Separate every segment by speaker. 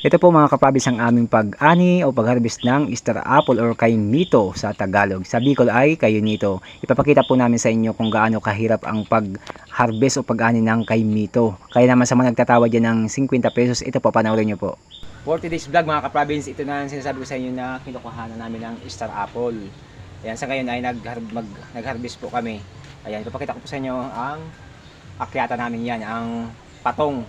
Speaker 1: Ito po mga kapabis ang aming pag-ani o pag-harvest ng Star Apple or Kainito sa Tagalog. Sa Bicol ay Kayunito. Ipapakita po namin sa inyo kung gaano kahirap ang pag-harvest o pag-ani ng Kainito. Kaya naman sa mga nagtatawad dyan ng 50 pesos, ito po panoorin nyo po. For today's vlog mga kaprovince, ito na ang sinasabi ko sa inyo na kinukuhanan namin ng Star Apple. Ayan, sa ngayon ay nag-harvest po kami. Ayan, ipapakita ko po sa inyo ang akyata namin yan, ang patong.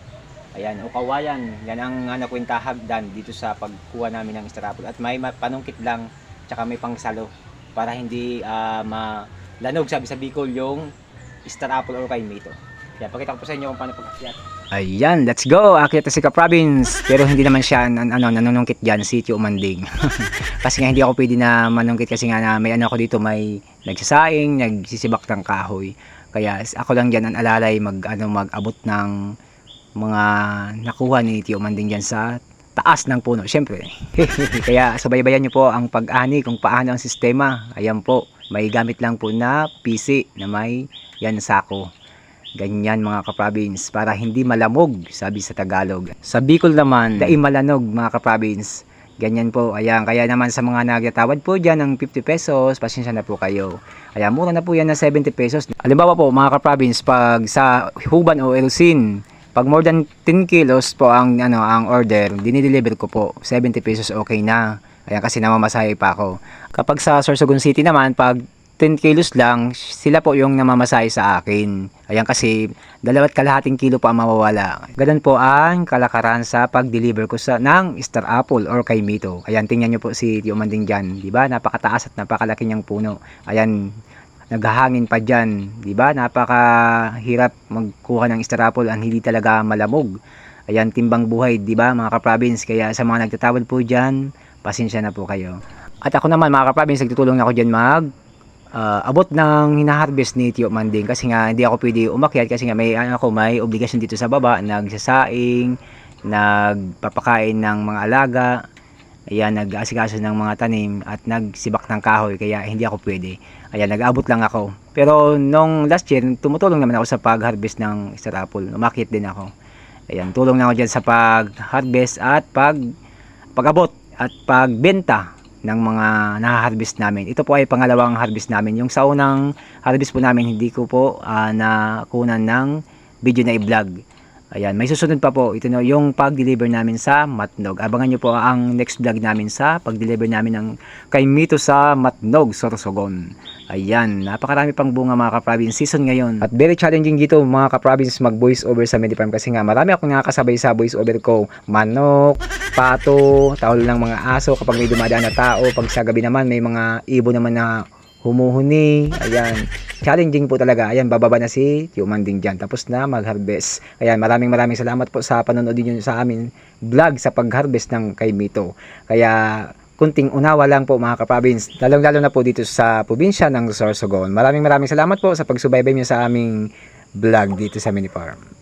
Speaker 1: Ayan, o kawayan. Yan ang uh, nakwenta hagdan dito sa pagkuha namin ng Star Apple. At may ma- panungkit lang, tsaka may pangsalo para hindi ah, malanog sabi sa Bicol yung Star Apple or Kaimito. Kaya pakita ko po sa inyo kung paano pag-akyat. Ayan, let's go! Akyat na si Ka-Province. Pero hindi naman siya nan, ano, nanunungkit dyan, Sitio Umanding. kasi nga hindi ako pwede na manungkit kasi nga na may ano ako dito, may nagsasaing, nagsisibak ng kahoy. Kaya ako lang dyan ang alalay mag, ano, mag-abot ng mga nakuha ni Tio Manding dyan sa taas ng puno, syempre. Kaya subaybayan nyo po ang pag-ani kung paano ang sistema. Ayan po, may gamit lang po na PC na may yan sako. Ganyan mga kaprovince para hindi malamog, sabi sa Tagalog. Sa Bicol naman, dai malanog mga kaprovince. Ganyan po, ayan. Kaya naman sa mga nagyatawad po dyan ng 50 pesos, pasensya na po kayo. Ayan, mura na po yan ng 70 pesos. Halimbawa po mga kaprovince, pag sa Huban o Elsin, pag more than 10 kilos po ang ano ang order, dinideliver ko po. 70 pesos okay na. Ayan kasi namamasahe pa ako. Kapag sa Sorsogon City naman, pag 10 kilos lang, sila po yung namamasahe sa akin. Ayan kasi dalawat kalahating kilo pa mawawala. Ganun po ang kalakaran sa pag-deliver ko sa ng Star Apple or kay Mito. Ayan, tingnan nyo po si Tio Manding dyan. ba Napakataas at napakalaki niyang puno. Ayan, naghahangin pa dyan, ba? Napakahirap magkuha ng Star Apple ang hindi talaga malamog. Ayan, timbang buhay, di ba, mga ka-province? Kaya sa mga nagtatawad po dyan, pasensya na po kayo. At ako naman, mga ka-province, nagtutulong ako dyan mag ah, abot ng hinaharvest ni Tio Manding kasi nga hindi ako pwede umakyat kasi nga may ano ako may obligasyon dito sa baba nagsasaing nagpapakain ng mga alaga ayan nag-asikaso ng mga tanim at nagsibak ng kahoy kaya hindi ako pwede ayan nag-abot lang ako pero nung last year tumutulong naman ako sa pag-harvest ng Star Apple umakyat din ako ayan tulong na ako dyan sa pag-harvest at pag pag-abot at pagbenta ng mga na-harvest namin. Ito po ay pangalawang harvest namin. Yung sa unang harvest po namin, hindi ko po uh, nakunan ng video na i-vlog. Ayan, may susunod pa po. Ito no, yung pag-deliver namin sa Matnog. Abangan nyo po ang next vlog namin sa pag-deliver namin ng kay Mito sa Matnog, Sorsogon. Ayan, napakarami pang bunga mga ka-province season ngayon. At very challenging dito mga ka-province mag-voice over sa Medifarm kasi nga marami akong nakakasabay sa voice over ko. Manok, pato, tahol ng mga aso kapag may dumadaan na tao. Pag sa gabi naman may mga ibo naman na humuhuni. Ayan. Challenging po talaga. Ayan, bababa na si Tio Manding dyan. Tapos na mag-harvest. Ayan, maraming maraming salamat po sa panonood niyo sa amin vlog sa pag-harvest ng kay Mito. Kaya kunting unawa lang po mga ka-province, lalong-lalo na po dito sa probinsya ng Sorsogon. Maraming maraming salamat po sa pagsubaybay niyo sa aming vlog dito sa Mini Farm.